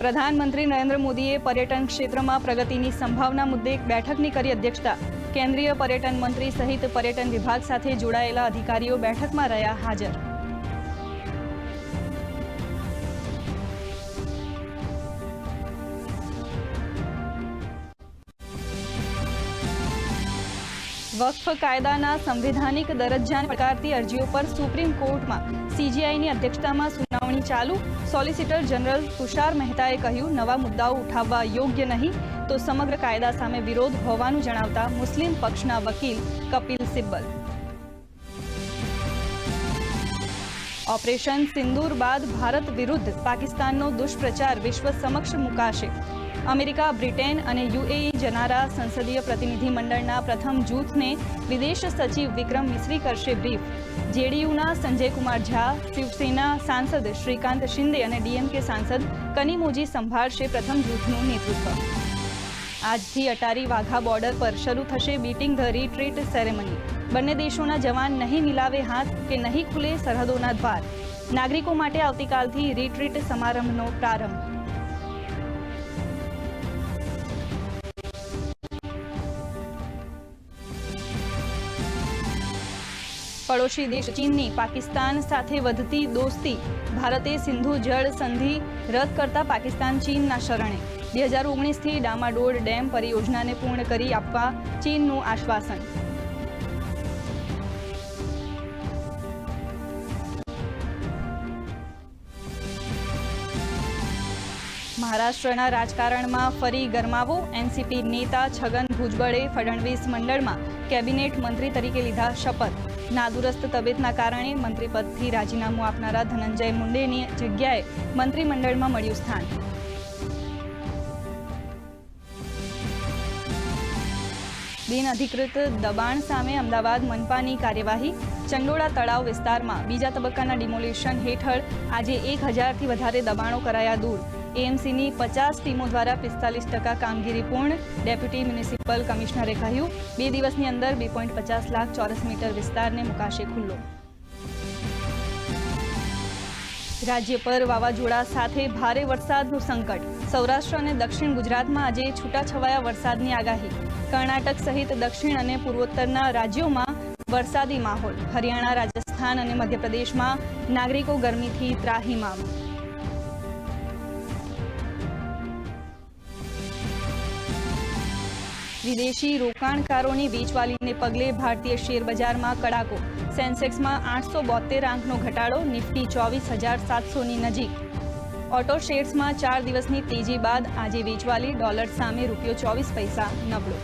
પ્રધાનમંત્રી નરેન્દ્ર મોદીએ પર્યટન ક્ષેત્રમાં પ્રગતિની સંભાવના મુદ્દે બેઠકની કરી અધ્યક્ષતા. કેન્દ્રીય પર્યટન મંત્રી સહિત પર્યટન વિભાગ સાથે જોડાયેલા અધિકારીઓ બેઠકમાં રહ્યા હાજર. વક્ફ કાયદાના સંવિધાનિક દરજ્જાને પડકારતી અરજીઓ પર સુપ્રીમ કોર્ટમાં સીજીઆઈની અધ્યક્ષતામાં સુનાવણી ચાલુ સોલિસિટર જનરલ તુષાર મહેતાએ કહ્યું નવા મુદ્દાઓ ઉઠાવવા યોગ્ય નહીં તો સમગ્ર કાયદા સામે વિરોધ હોવાનું જણાવતા મુસ્લિમ પક્ષના વકીલ કપિલ સિબ્બલ ઓપરેશન સિંદૂર બાદ ભારત વિરુદ્ધ પાકિસ્તાનનો દુષ્પ્રચાર વિશ્વ સમક્ષ મુકાશે. અમેરિકા, બ્રિટેન અને યુએઈ જનારા સંસદીય પ્રતિનિધિ મંડળના પ્રથમ જૂથને વિદેશ સચિવ વિક્રમ મિશ્રી કરશે બ્રીફ. જેડીયુના સંજયકુમાર ઝા, શિવસેના સાંસદ શ્રીકાંત શિંદે અને ડીએમકે સાંસદ કનીમોજી સંભાળશે પ્રથમ જૂથનું નેતૃત્વ. આજથી અટારી વાઘા બોર્ડર પર શરૂ થશે બીટિંગ ધ રીટ્રીટ સેરેમની. બંને દેશોના જવાન નહીં મિલાવે હાથ કે નહીં ખુલે સરહદોના દ્વાર. નાગરિકો માટે આવતીકાલથી રીટ્રીટ સમારંભનો પ્રારંભ. પડોશી દેશ ચીનની પાકિસ્તાન સાથે વધતી દોસ્તી. ભારતે સિંધુ જળ સંધિ રદ કરતા પાકિસ્તાન ચીનના શરણે. બે હજાર ઓગણીસથી ડામાડોળ ડેમ પરિયોજનાને પૂર્ણ કરી આપવા ચીનનું આશ્વાસન. મહારાષ્ટ્રના રાજકારણમાં ફરી ગરમાવો. એનસીપી નેતા છગન ભુજબળે ફડણવીસ મંડળમાં કેબિનેટ મંત્રી તરીકે લીધા શપથ. નાદુરસ્ત તબિયતના કારણે મંત્રીપદથી રાજીનામું આપનારા ધનંજય મુંડેની જગ્યાએ મંત્રીમંડળમાં મળ્યું સ્થાન. બિનઅધિકૃત દબાણ સામે અમદાવાદ મનપાની કાર્યવાહી. ચંડોળા તળાવ વિસ્તારમાં બીજા તબક્કાના ડિમોલિશન હેઠળ આજે એક હજારથી વધારે દબાણો કરાયા દૂર. એએમસીની પચાસ ટીમો દ્વારા પિસ્તાલીસ ટકા કામગીરી પૂર્ણ. ડેપ્યુટી મ્યુનિસિપલ કમિશનરે કહ્યું, બે દિવસની અંદર બે પોઈન્ટ પચાસ લાખ ચોરસ મીટર વિસ્તારને મુકાશે ખુલ્લો. રાજ્ય પર વાવાઝોડા સાથે ભારે વરસાદનું સંકટ. સૌરાષ્ટ્ર અને દક્ષિણ ગુજરાતમાં આજે છૂટાછવાયા વરસાદની આગાહી. કર્ણાટક સહિત દક્ષિણ અને પૂર્વોત્તરના રાજ્યોમાં વરસાદી માહોલ. હરિયાણા, રાજસ્થાન અને મધ્યપ્રદેશમાં નાગરિકો ગરમીથી ત્રાહીમામ. વિદેશી રોકાણકારોની વેચવાલીને પગલે ભારતીય શેર બજારમાં કડાકો. સેન્સેક્સમાં આઠસો બોતેર આંકનો ઘટાડો, નિફ્ટી ચોવીસ હજાર સાતસોની નજીક. ઓટો શેર્સમાં ચાર દિવસની તેજી બાદ આજે વેચવાલી ડોલર સામે રૂપિયો ચોવીસ પૈસા નબળો.